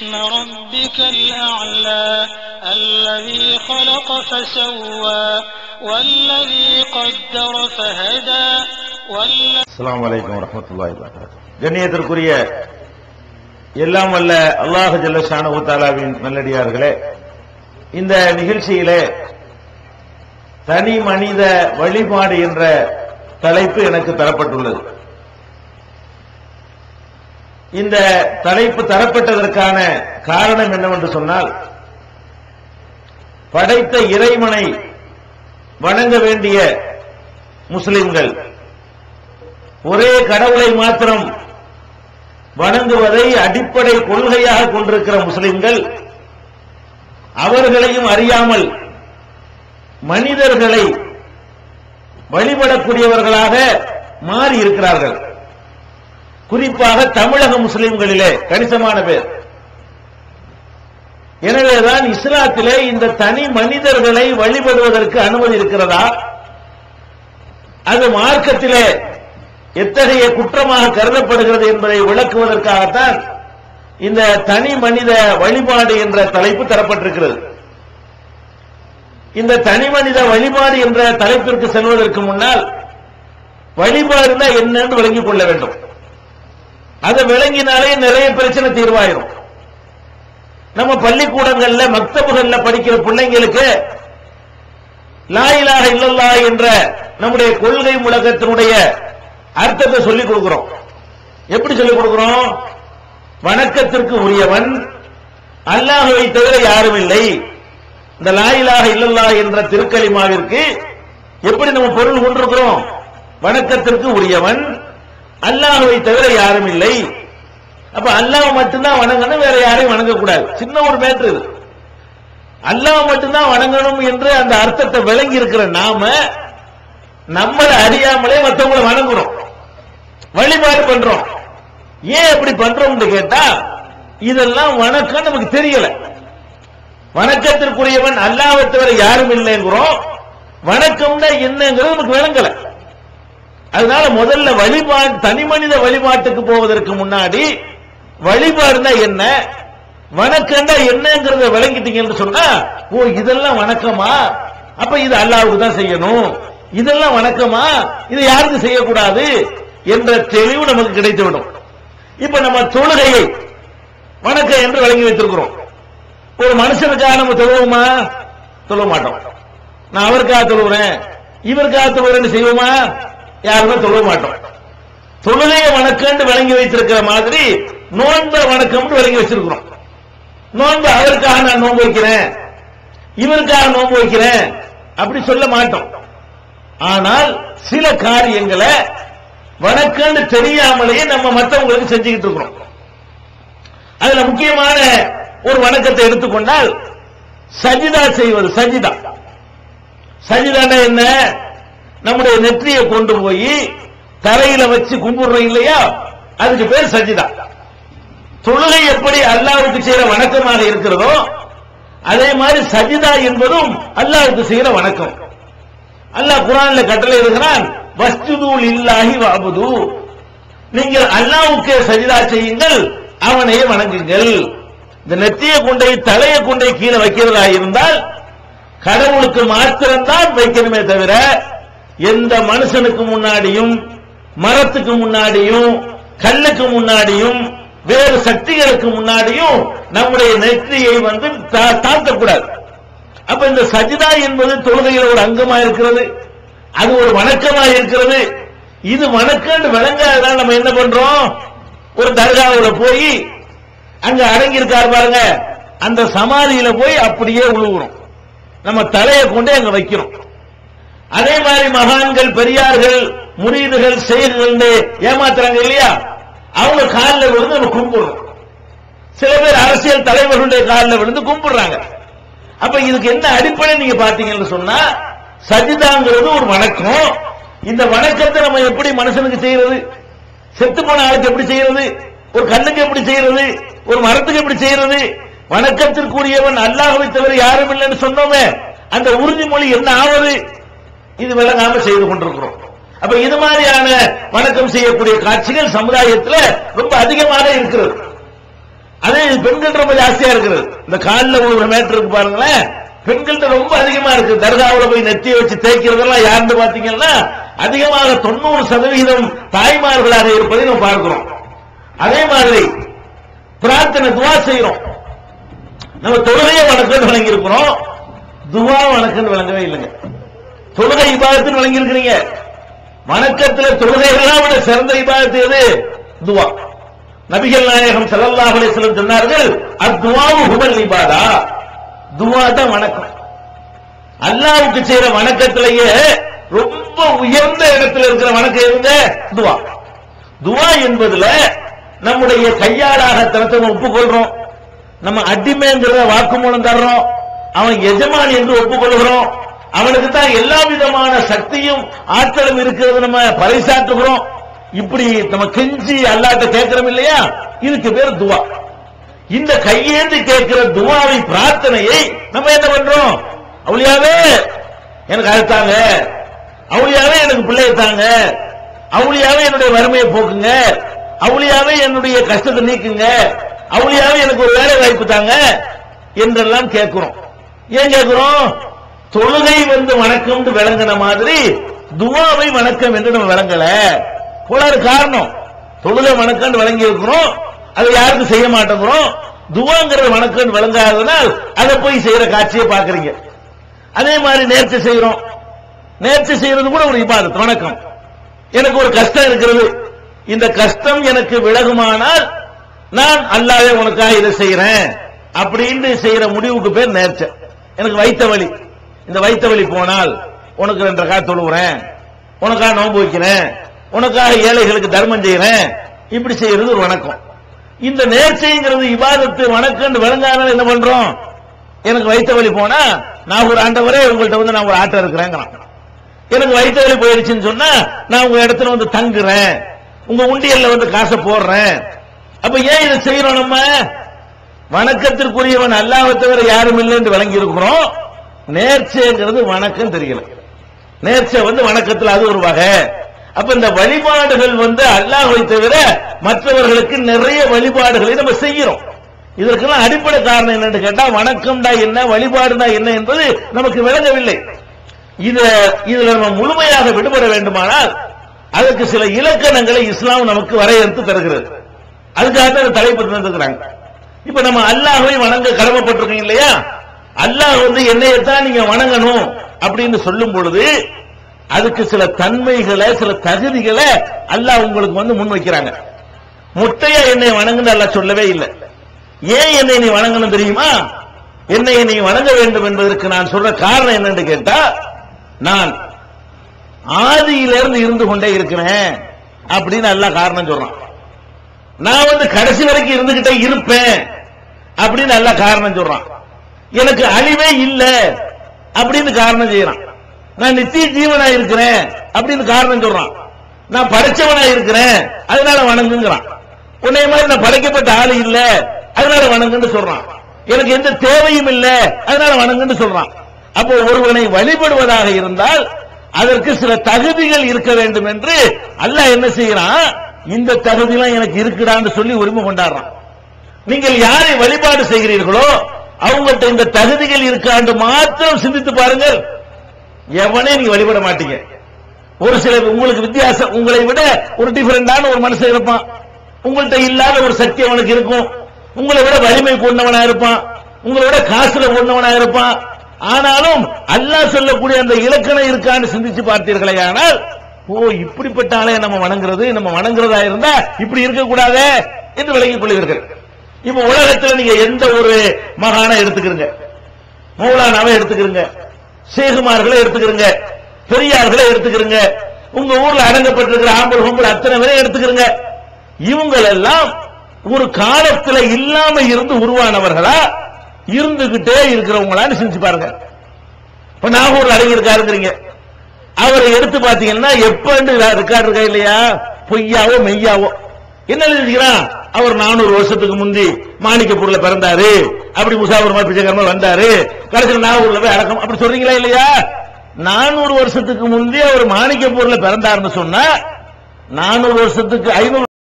اسم ربك الأعلى الذي خلق فسوى والذي قدر فهدى والذي அஸ்ஸலாமு அலைக்கும் வரஹ்மத்துல்லாஹி வபரகாத்துஹு கண்ணியத்திற்குரிய எல்லாம் வல்ல அல்லாஹ் ஜல்லஷானஹு தஆலாவின் நல்லடியார்களே இந்த நிகழ்ச்சியிலே தனி மனித வழிபாடு என்ற தலைப்பு எனக்கு தரப்பட்டுள்ளது இந்த தலைப்பு தரப்பட்டதற்கான காரணம் என்னவென்று சொன்னால் படைத்த இறைவனை வணங்க வேண்டிய முஸ்லிம்கள் ஒரே கடவுளை மாத்திரம் வணங்குவதை அடிப்படை கொள்கையாக கொண்டிருக்கிற முஸ்லிம்கள் அவர்களையும் அறியாமல் மனிதர்களை வழிபடக்கூடியவர்களாக மாறி இருக்கிறார்கள் குறிப்பாக தமிழக முஸ்லிம்களிலே கணிசமான பேர். எனவேதான் இஸ்லாத்திலே இந்த தனி மனிதர்களை வழிபடுவதற்கு அனுமதி இருக்கிறதா? அது மார்க்கத்திலே எத்தகைய குற்றமாக கருதப்படுகிறது என்பதை விளக்குவதற்காகத்தான் இந்த தனி மனித வழிபாடு என்ற தலைப்பு தரப்பட்டிருக்கிறது. இந்த தனி மனித வழிபாடு என்ற தலைப்பிற்கு செல்வதற்கு முன்னால் வழிபாடுனா என்னன்னு விளங்கிக் கொள்ள வேண்டும். அதை விளங்கினாலே நிறைய பிரச்சனை தீர்வாயிரும். நம்ம பள்ளிக்கூடங்கள்ல மக்தபுகள்ல படிக்கிற பிள்ளைங்களுக்கு லாயிலாக இல்லல்லா என்ற நம்முடைய கொள்கை முழக்கத்தினுடைய அர்த்தத்தை சொல்லிக் கொடுக்கிறோம். எப்படி சொல்லிக் கொடுக்கிறோம்? வணக்கத்திற்கு உரியவன் அல்லாஹுவை தவிர யாரும் இல்லை. இந்த லாயிலாக இல்லல்லா என்ற திருக்கலிமாவிற்கு எப்படி நம்ம பொருள் கொண்டிருக்கிறோம்? வணக்கத்திற்கு உரியவன் அல்லாஹுவை தவிர யாரும் இல்லை. அப்ப அல்லாஹ் மட்டும்தான் வணங்கணும் வேற யாரையும் வணங்கக்கூடாது. சின்ன ஒரு மேட்ரு இது. அல்லாஹ் மட்டும்தான் வணங்கணும் என்று அந்த அர்த்தத்தை விளங்கி இருக்கிற நாம நம்மளை அறியாமலே மற்றவங்களை வணங்குறோம். வழிபாடு பண்றோம். ஏன் அப்படி பண்றோம்னு கேட்டா இதெல்லாம் வணக்கம் நமக்கு தெரியல. வணக்கத்திற்குரியவன் அல்லாஹ்வை தவிர யாரும் இல்லைங்கிறோம். வணக்கம்னா என்னங்கிறது நமக்கு விளங்கலை. அதனால முதல்ல வழிபாடு தனி மனித வழிபாட்டுக்கு போவதற்கு முன்னாடி வழிபாடுனா என்ன? வணக்கம்னா என்னங்கிறத விளங்கிட்டீங்கன்னு சொன்னா ஓ இதெல்லாம் வணக்கமா? அப்ப இது அல்லாவுக்கு தான் செய்யணும். இதெல்லாம் வணக்கமா? இதை யாருக்கு செய்யக்கூடாது? என்ற தெளிவு நமக்கு கிடைத்துவிடும் இப்ப நம்ம தொழுகையை வணக்கம் என்று வழங்கி வைத்திருக்கிறோம். ஒரு மனுஷனுக்காக நம்ம தொழுவோமா? தொழுவ மாட்டோம். நான் அவருக்காக தொழுவுறேன். இவருக்காக தொழுவுறேன்னு செய்வோமா? யாருமே தொழ மாட்டோம். தொழுகைய வணக்கம்னு விளங்கி வைத்திருக்கிற மாதிரி நோன்ப வணக்கம்னு விளங்கி வச்சிருக்கிறோம். நோன்பு அவருக்காக நான் நோன்பு வைக்கிறேன். இவருக்காக நோன்பு வைக்கிறேன். அப்படி சொல்ல மாட்டோம். ஆனால் சில காரியங்களை வணக்கம்னு தெரியாமலேயே நம்ம மற்றவங்களுக்கு செஞ்சுக்கிட்டு இருக்கிறோம். அதுல முக்கியமான ஒரு வணக்கத்தை எடுத்துக்கொண்டால் சஜிதா செய்வது சஜிதா. சஜிதானா என்ன? நம்முடைய நெற்றியை கொண்டு போய் தரையில வச்சு கும்பிடுறோம் இல்லையா? அதுக்கு பேர் சஜிதா. தொழுகை எப்படி அல்லாவுக்கு செய்யற வணக்கமாக இருக்கிறதோ அதே மாதிரி சஜிதா என்பதும் அல்லாவுக்கு செய்யற வணக்கம். அல்லாஹ் குரான்ல கட்டளை இருக்கிறான் வஸ்துதூல் இல்லாஹி வாபுது நீங்கள் அல்லாவுக்கே சஜிதா செய்யுங்கள் அவனையே வணங்குங்கள். இந்த நெத்திய குண்டை தலையை குண்டை கீழே வைக்கிறதா இருந்தால் கடவுளுக்கு மாத்திரம்தான் வைக்கணுமே தவிர எந்த மனுஷனுக்கு முன்னாடியும் மரத்துக்கு முன்னாடியும் கல்லுக்கு முன்னாடியும் வேறு சக்திகளுக்கு முன்னாடியும் நம்முடைய நெற்றியை வந்து தா- தாழ்த்தக்கூடாது. அப்ப இந்த சஜிதா என்பது தொழுகையில ஒரு அங்கமா இருக்கிறது. அது ஒரு வணக்கமா இருக்கிறது. இது வணக்கம் விளங்காததால் நம்ம என்ன பண்றோம்? ஒரு தர்காவுல போய் அங்க அடங்கி இருக்காரு பாருங்க. அந்த சமாதியில போய் அப்படியே உழுவுறோம். நம்ம தலையை கொண்டே அங்க வைக்கிறோம். அதே மாதிரி மகான்கள் பெரியார்கள் முரீதுகள் செயல்கள் ஏமாத்துறாங்க இல்லையா? அவங்க காலில் விழுந்து நம்ம கும்பிடுறோம். சில பேர் அரசியல் தலைவர்களுடைய காலில் விழுந்து கும்பிடுறாங்க. அப்ப இதுக்கு என்ன அடிப்படை நீங்க பாத்தீங்கன்னு சொன்னா சஜிதாங்கிறது ஒரு வணக்கம். இந்த வணக்கத்தை நம்ம எப்படி மனுஷனுக்கு செய்யறது? செத்து போன ஆளுக்கு எப்படி செய்யறது? ஒரு கண்ணுக்கு எப்படி செய்யறது? ஒரு மரத்துக்கு எப்படி செய்யறது? வணக்கத்திற்குரியவன் அல்லாஹவை தவிர யாரும் இல்லைன்னு சொன்னோமே அந்த உறுதிமொழி என்ன ஆவது? இது விளங்காம செய்து கொண்டிருக்கிறோம். அப்ப இது மாதிரியான வணக்கம் செய்யக்கூடிய காட்சிகள் சமுதாயத்தில் ரொம்ப அதிகமாக இருக்கிறது. அதே பெண்கள் ரொம்ப ஜாஸ்தியா இருக்கிறது. இந்த காலில் ஒரு மேட்டர் இருக்கு பாருங்களேன். பெண்கள்கிட்ட ரொம்ப அதிகமா இருக்கு. தர்காவில் போய் நெத்திய வச்சு தேய்க்கிறதெல்லாம் யாருன்னு பாத்தீங்கன்னா அதிகமாக தொண்ணூறு சதவிகிதம் தாய்மார்களாக இருப்பதை நம்ம பார்க்கிறோம். அதே மாதிரி பிரார்த்தனை துவா செய்யறோம். நம்ம தொழுகையை வணக்கம் வழங்கி இருக்கிறோம் துவா வணக்கம் வழங்கவே இல்லைங்க. தொழுகை இபாதத்தில் வழங்கி இருக்கிறீங்க வணக்கத்துல தொழுகைகள்லாம் விட சிறந்த இபாதத்து எது? துவா. நபிகள் நாயகம் ஸல்லல்லாஹு அலைஹி வஸல்லம் சொன்னார்கள் அத்வாவு ஹுவல் இபாதா. துவா தான் வணக்கம். அல்லாஹ்வுக்கு செய்யற வணக்கத்திலேயே ரொம்ப உயர்ந்த இடத்துல இருக்கிற வணக்கம் எதுங்க? துவா. துவா என்பதுல நம்முடைய கையாளாக தரத்தை ஒப்புக்கொள்றோம். நம்ம அடிமைங்கிறத வாக்குமூலம் தர்றோம். அவன் எஜமான் என்று ஒப்புக்கொள்கிறோம். அவனுக்கு தான் எல்லா விதமான சக்தியும் ஆற்றலும் இருக்கிறது. நம்ம பறைசாற்றுகிறோம். இப்படி நம்ம கெஞ்சி அல்லாட்ட கேட்கிறோம் இல்லையா? இதுக்கு பேர் துவா. இந்த கையேந்து கேட்கிற துவாவை பிரார்த்தனையை நம்ம என்ன பண்றோம்? அவளியாவே எனக்கு அழுத்தாங்க. அவளியாவே எனக்கு பிள்ளைய தாங்க அவளியாவே என்னுடைய வறுமையை போக்குங்க. அவளியாவே என்னுடைய கஷ்டத்தை நீக்குங்க. அவளியாவே எனக்கு ஒரு வேலை வாய்ப்பு தாங்க என்றெல்லாம் கேட்கிறோம். ஏன் கேட்கிறோம்? தொழுகை வந்து வணக்கம்னு விளங்கின மாதிரி துவாவை வணக்கம் என்று நம்ம விளங்கல. கோளாறு காரணம். தொழுகை வணக்கம் விளங்கி இருக்கிறோம் அதை யாருக்கும் செய்ய மாட்டேங்கிறோம். துவாங்கிற வணக்கம் விளங்காதனால் அதை போய் செய்யற காட்சியை பாக்குறீங்க அதே மாதிரி நேர்ச்சி செய்யறோம் நேர்ச்சி செய்யறது கூட ஒரு இபாதத் வணக்கம். எனக்கு ஒரு கஷ்டம் இருக்கிறது. இந்த கஷ்டம் எனக்கு விலகுமானால் நான் அல்லாவே உனக்காக இதை செய்யறேன் அப்படின்னு செய்யற முடிவுக்கு பேர் நேர்ச்சை எனக்கு வைத்த வழி. இந்த வைத்த வழி போனால் உனக்கு ரெண்டு காய் தொழுவுறேன் உனக்காக நோன்பு வைக்கிறேன் உனக்காக ஏழைகளுக்கு தர்மம் செய்யறேன். இப்படி செய்யறது ஒரு வணக்கம். இந்த நேர்ச்சைங்கிறது இபாதத்து வணக்கம் விளங்காதனால என்ன பண்றோம்? எனக்கு வைத்த வழி போனா நான் ஒரு ஆண்டவரே உங்கள்ட்ட வந்து நான் ஒரு ஆட்டம் இருக்கிறேங்கிறான். எனக்கு வைத்த வழி போயிடுச்சுன்னு சொன்னா நான் உங்க இடத்துல வந்து தங்குறேன். உங்க உண்டியல்ல வந்து காசை போடுறேன். அப்ப ஏன் இதை செய்யறோம் நம்ம? வணக்கத்திற்குரியவன் அல்லாஹ்வை தவிர யாரும் இல்லை என்று விளங்கி இருக்கிறோம் நேர்ச்சைங்கிறது வணக்கம் தெரியல. நேர்ச்சை வந்து வணக்கத்துல அது ஒரு வகை. அப்ப இந்த வழிபாடுகள் வந்து அல்லாஹை தவிர மற்றவர்களுக்கு நிறைய வழிபாடுகளை நம்ம செய்கிறோம். இதற்கெல்லாம் அடிப்படை காரணம் என்னன்னு கேட்டா வணக்கம்டா என்ன வழிபாடுடா என்ன என்பது நமக்கு விளங்கவில்லை. இத இதுல நம்ம முழுமையாக விடுபட வேண்டுமானால் அதற்கு சில இலக்கணங்களை இஸ்லாம் நமக்கு வரையறுத்து தருகிறது. அதுக்காக தான் இந்த தலைப்பு தந்திருக்கிறாங்க இப்ப நம்ம அல்லாஹை வணங்க கடமைப்பட்டிருக்கோம் இல்லையா? அல்லாஹ் வந்து என்னையத்தான் நீங்க வணங்கணும் அப்படின்னு சொல்லும் பொழுது அதுக்கு சில தன்மைகளை சில தகுதிகளை அல்லாஹ் உங்களுக்கு வந்து முன் வைக்கிறாங்க முட்டையா என்னை வணங்குன்னு அல்லாஹ் சொல்லவே இல்லை. ஏன் என்னை நீ வணங்கணும் தெரியுமா? என்னை நீ வணங்க வேண்டும் என்பதற்கு நான் சொல்ற காரணம் என்னன்னு கேட்டா நான் ஆதியிலிருந்து இருந்து கொண்டே இருக்கிறேன் அப்படின்னு எல்லாம் காரணம் சொல்றான். நான் வந்து கடைசி வரைக்கும் இருந்துகிட்டே இருப்பேன் அப்படின்னு எல்லாம் காரணம் சொல்றான். எனக்கு அழிவே இல்லை அப்படின்னு காரணம் செய்யறான். நான் நித்திய ஜீவனா இருக்கிறேன் அப்படின்னு காரணம் சொல்றான். நான் படைச்சவனா இருக்கிறேன் அதனால வணங்குங்கிறான். உன்னை மாதிரி நான் படைக்கப்பட்ட ஆள் இல்ல அதனால வணங்குன்னு சொல்றான். எனக்கு எந்த தேவையும் இல்லை அதனால வணங்குன்னு சொல்றான். அப்போ ஒருவனை வழிபடுவதாக இருந்தால் அதற்கு சில தகுதிகள் இருக்க வேண்டும் என்று அல்லாஹ் என்ன செய்யறான்? இந்த தகுதியெல்லாம் எனக்கு இருக்குடான்னு சொல்லி உரிமை கொண்டாடுறான். நீங்கள் யாரை வழிபாடு செய்கிறீர்களோ அவங்கள்ட்ட இந்த தகுதிகள் இருக்காண்டு மாத்திரம் சிந்தித்து பாருங்கள். எவனே நீங்க வழிபட மாட்டீங்க. ஒரு சில உங்களுக்கு வித்தியாசம் உங்களை விட ஒரு டிஃபரெண்டான ஒரு மனுஷன் இருப்பான். உங்கள்கிட்ட இல்லாத ஒரு சக்தி அவனுக்கு இருக்கும். உங்களை விட வலிமை கொண்டவனா இருப்பான். உங்களை விட காசுல கொண்டவனா இருப்பான். ஆனாலும் அல்லாஹ் சொல்லக்கூடிய அந்த இலக்கணம் இருக்கான்னு சிந்திச்சு பார்த்தீர்களே ஆனால் ஓ இப்படிப்பட்ட ஆளை நம்ம வணங்குறது நம்ம வணங்குறதா இருந்தா இப்படி இருக்க கூடாதே என்று விளங்கிக் கொள்வீர்கள். இப்ப உலகத்தில் நீங்க எந்த ஒரு மகான எடுத்துக்கிறீங்க? மௌலானாவை எடுத்துக்கிறீங்க. சேகுமார்களை எடுத்துக்கிறீங்க. பெரியார்களை எடுத்துக்கிறீங்க. உங்க ஊர்ல அடங்கப்பட்டிருக்கிற ஆம்பல் பொம்பல் அத்தனை பேரை எடுத்துக்கிறீங்க. இவங்கள் எல்லாம் ஒரு காலத்துல இல்லாம இருந்து உருவானவர்களா? இருந்துகிட்டே இருக்கிறவங்களான்னு செஞ்சு பாருங்க. இப்ப நாகூர் அடங்கியிருக்காருங்கிறீங்க. அவரை எடுத்து பாத்தீங்கன்னா எப்ப ரெக்கார்டு இருக்கா இல்லையா? பொய்யாவோ மெய்யாவோ. என்ன எழுதிக்கிறான் அவர் நானூறு வருஷத்துக்கு முந்தி மாணிக்கப்பூர்ல பிறந்தாரு. அப்படி முசாபர் பிச்சைக்காரமா வந்தாரு. கடைசியில் நாகூர்ல போய் அடக்கம். அப்படி சொல்றீங்களா இல்லையா? நானூறு வருஷத்துக்கு முந்தி அவர் மாணிக்கப்பூர்ல பிறந்தாருன்னு சொன்னா நானூறு வருஷத்துக்கு ஐநூறு